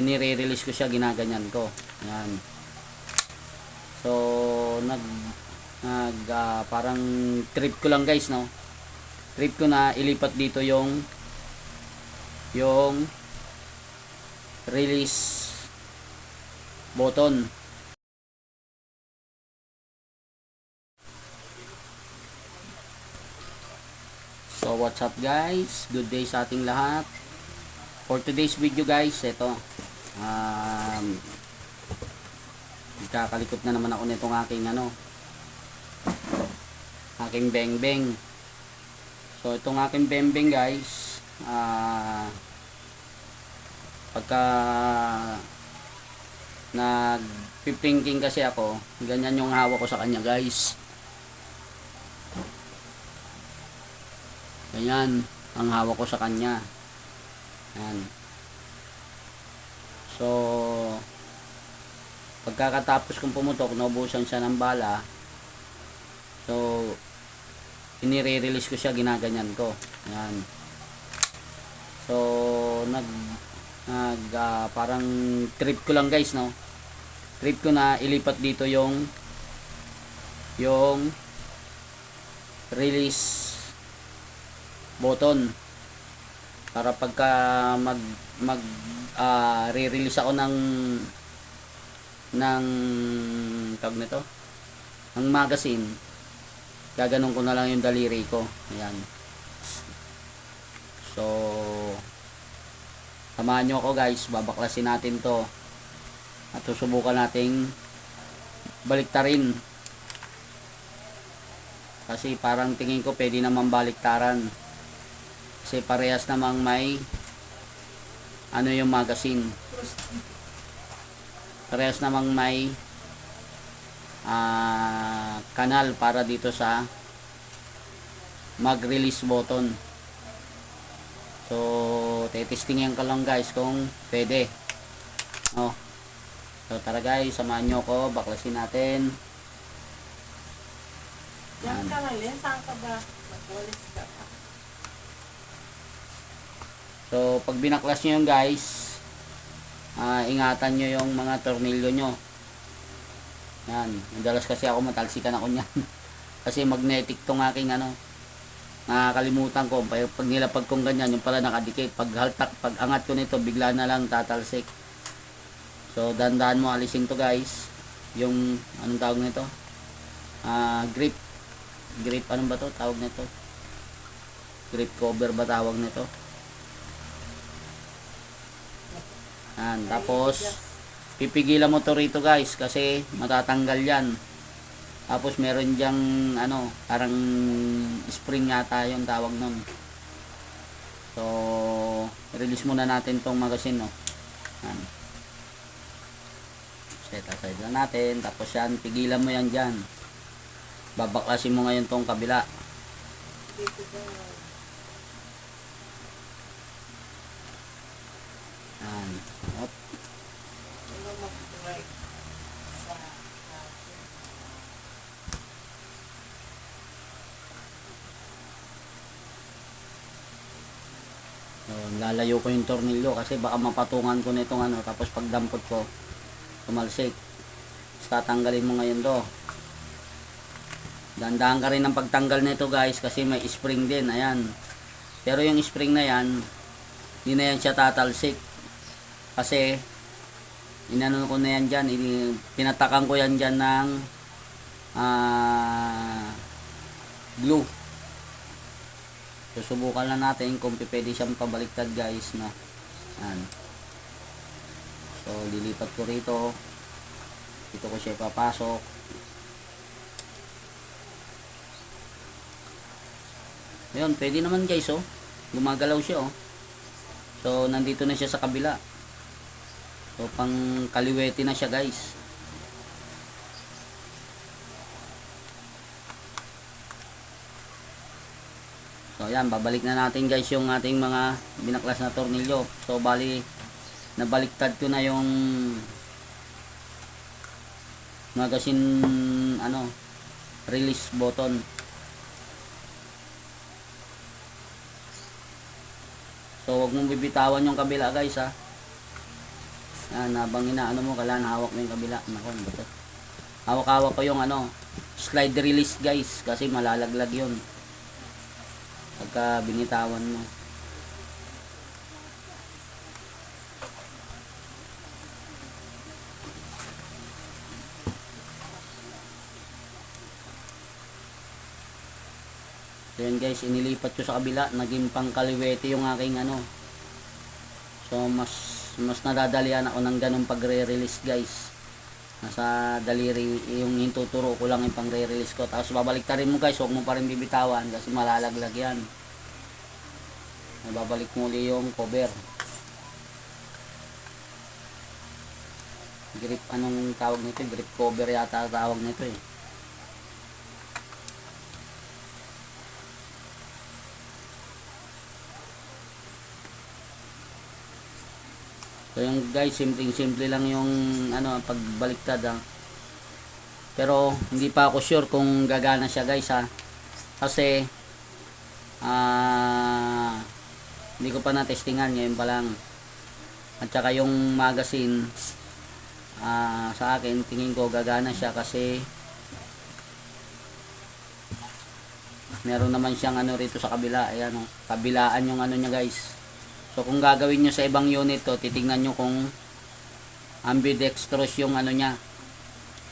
inire-release ko siya, ginaganyan ko. Yan. So, nag, nag, ah, parang trip ko lang guys, no? Trip ko na ilipat dito yung, yung, release button. So, what's up guys? Good day sa ating lahat. For today's video guys, ito. Um, Kakalikot na naman ako nitong aking ano. Aking beng beng. So, itong aking beng beng guys. Ah... pagka nag pipinking kasi ako, ganyan yung hawak ko sa kanya guys. Ganyan ang hawak ko sa kanya. Yan. So, pagkakatapos kong pumutok, naubusan siya ng bala. So, inire-release ko siya, ginaganyan ko. Yan. So, nag, nag, ah, parang trip ko lang guys, no? Trip ko na ilipat dito yung, yung, release button para pagka mag mag ah, re-release ako ng ng tawag nito? Ng magazine gaganon ko na lang yung daliri ko. Ayan. So samahan nyo ako guys. Babaklasin natin to. At susubukan nating baliktarin. Kasi parang tingin ko pwede naman baliktaran kasi parehas namang may ano yung magazine. Parehas namang may ah, kanal para dito sa mag-release button. So, tetestingin ko lang guys kung pwede. Oh. So, tara guys, samahan nyo ko, baklasin natin. Yan ka ngayon, saan ka ba? Mag-walis ka pa. So, pag binaklas nyo yun guys, ah, ingatan nyo yung mga tornilyo nyo. Yan. Madalas kasi ako matalsikan ako niyan. kasi magnetic tong aking ano. Nakakalimutan ko. Pag, pag nilapag kong ganyan, yung pala nakadikit. Pag haltak, pag angat ko nito, bigla na lang tatalsik. So, dandahan mo alisin to guys. Yung, anong tawag nito? Ah, grip. Grip, anong ba to? Tawag nito? Grip cover ba tawag nito? Yan, tapos pipigilan mo to rito guys kasi matatanggal yan. Tapos meron diyang ano, parang spring yata yung tawag nun. So, release muna natin tong magazine no. Yan. Set aside lang natin. Tapos yan, pigilan mo yan dyan. Babaklasin mo ngayon tong kabila. Yan. Atin? So, lalayo ko yung tornilyo kasi baka mapatungan ko nitong ano tapos pagdampot ko tumalsik. Tatanggalin mo ngayon to. Dandahan ka rin ng pagtanggal nito guys kasi may spring din. Ayan. Pero yung spring na yan, hindi na yan siya tatalsik. Kasi inano ko na yan dyan. Pinatakan ko yan dyan ng ah, glue. Susubukan lang natin kung pwede siyang pabaliktad guys na. Yan. So lilipat ko rito. Dito ko siya papasok. Ayun, pwede naman guys oh. Gumagalaw siya oh. So nandito na siya sa kabila. So pang kaliwete na siya guys. So yan, babalik na natin guys yung ating mga binaklas na tornilyo. So bali, nabaliktad ko na yung magazine ano, release button. So wag mong bibitawan yung kabila guys ha. Yan, habang inaano mo, kailangan hawak mo yung kabila. Naku, ano ba to? Hawak-hawak ko yung ano, slide release guys, kasi malalaglag yun. Pagka binitawan mo. So yun guys, inilipat ko sa kabila, naging pangkaliwete yung aking ano. So mas mas nadadalian ako ng ganung pagre-release guys. Nasa daliri yung hintuturo ko lang yung pang-re-release ko. Tapos babalik rin mo guys, huwag mo pa rin bibitawan kasi malalaglag yan. Babalik muli yung cover. Grip, anong tawag nito? Grip cover yata tawag nito eh. So yung guys, simpleng-simple lang yung ano, pagbaliktad ha. Pero hindi pa ako sure kung gagana siya guys ha. Kasi ah hindi ko pa na-testingan ngayon pa lang. At saka yung magazine ah sa akin tingin ko gagana siya kasi meron naman siyang ano rito sa kabila. Ayan oh, kabilaan yung ano niya guys. So kung gagawin nyo sa ibang unit to, titingnan nyo kung ambidextrous yung ano niya.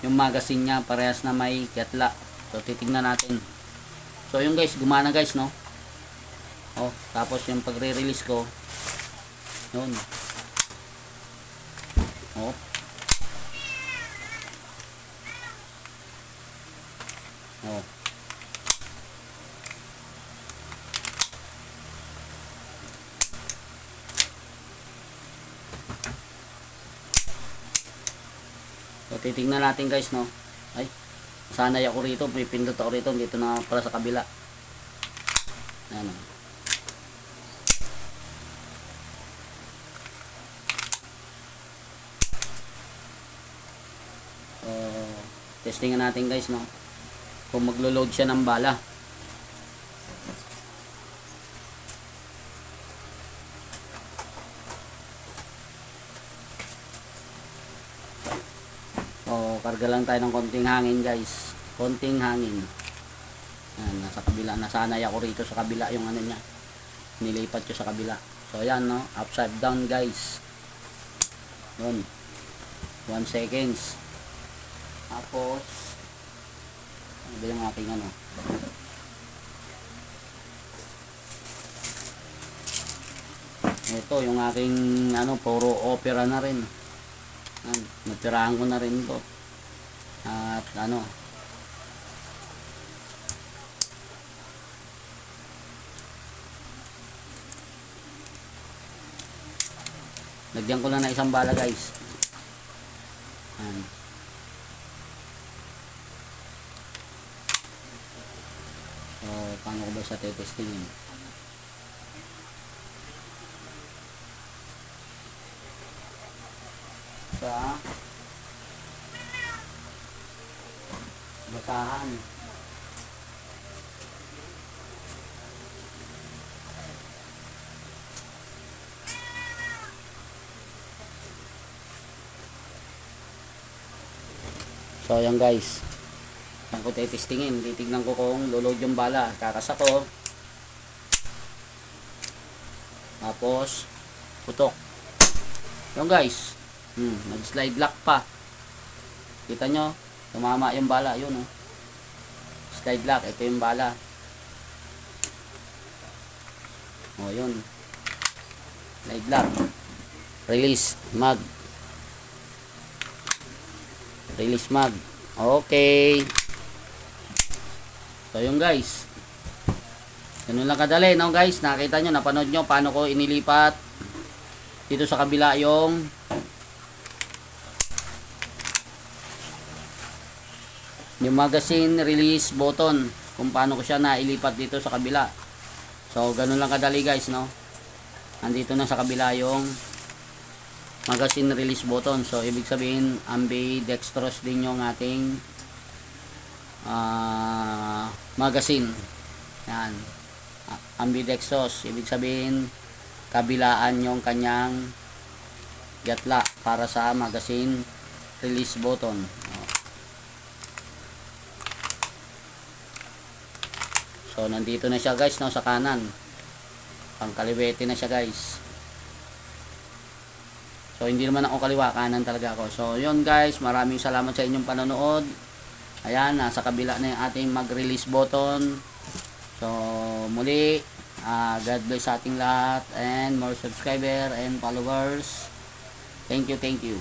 Yung magazine niya, parehas na may kiatla. So titingnan natin. So yung guys, gumana guys, no? Oh, tapos yung pagre-release ko, yun. Oh. Oh. So, titingnan natin guys, no? Ay, sanay ako rito. May pindot ako rito. Dito na pala sa kabila. Ayan. oh. So, testingan natin guys, no? Kung maglo-load siya ng bala. O, karga lang tayo ng konting hangin guys. Konting hangin. Yan, nasa kabila. Nasanay ako rito sa kabila yung ano niya. Nilipat ko sa kabila. So, yan, no? Upside down, guys. Yun. 1 seconds. Tapos, ano ba yung aking ano? Ito, yung aking ano, puro opera na rin. Natirahan ko na rin to. At ano, lagyan ko lang na isang bala guys. Yan. So, paano ko ba siya tetestingin? Sa basahan. So, ayan guys. Ang ko testingin. Titignan ko kung lulod yung bala. Kakasa ko. Tapos, putok. Yung guys. Hmm, nag-slide lock pa. Kita nyo? Tumama yung bala. Yun oh. Slide lock. Ito yung bala. O, yun. Slide lock. Release. Mag. Release mag. Okay. So, yun guys. Ganun lang kadali, no guys? Nakita nyo, napanood nyo paano ko inilipat dito sa kabila yung yung magazine release button kung paano ko siya nailipat dito sa kabila. So, ganun lang kadali guys, no? Nandito na sa kabila yung magazine release button. So, ibig sabihin, ambidextrous din yung ating ah, magazine. Yan. Ambidextrous. Ibig sabihin, kabilaan yung kanyang gatla para sa magazine release button. So, nandito na siya guys, no, sa kanan. Pangkaliwete na siya guys. So, hindi naman ako kaliwa, kanan talaga ako. So, yun guys, maraming salamat sa inyong panonood. Ayan, nasa kabila na yung ating mag-release button. So, muli, ah, God bless sa ating lahat and more subscriber and followers. Thank you, thank you.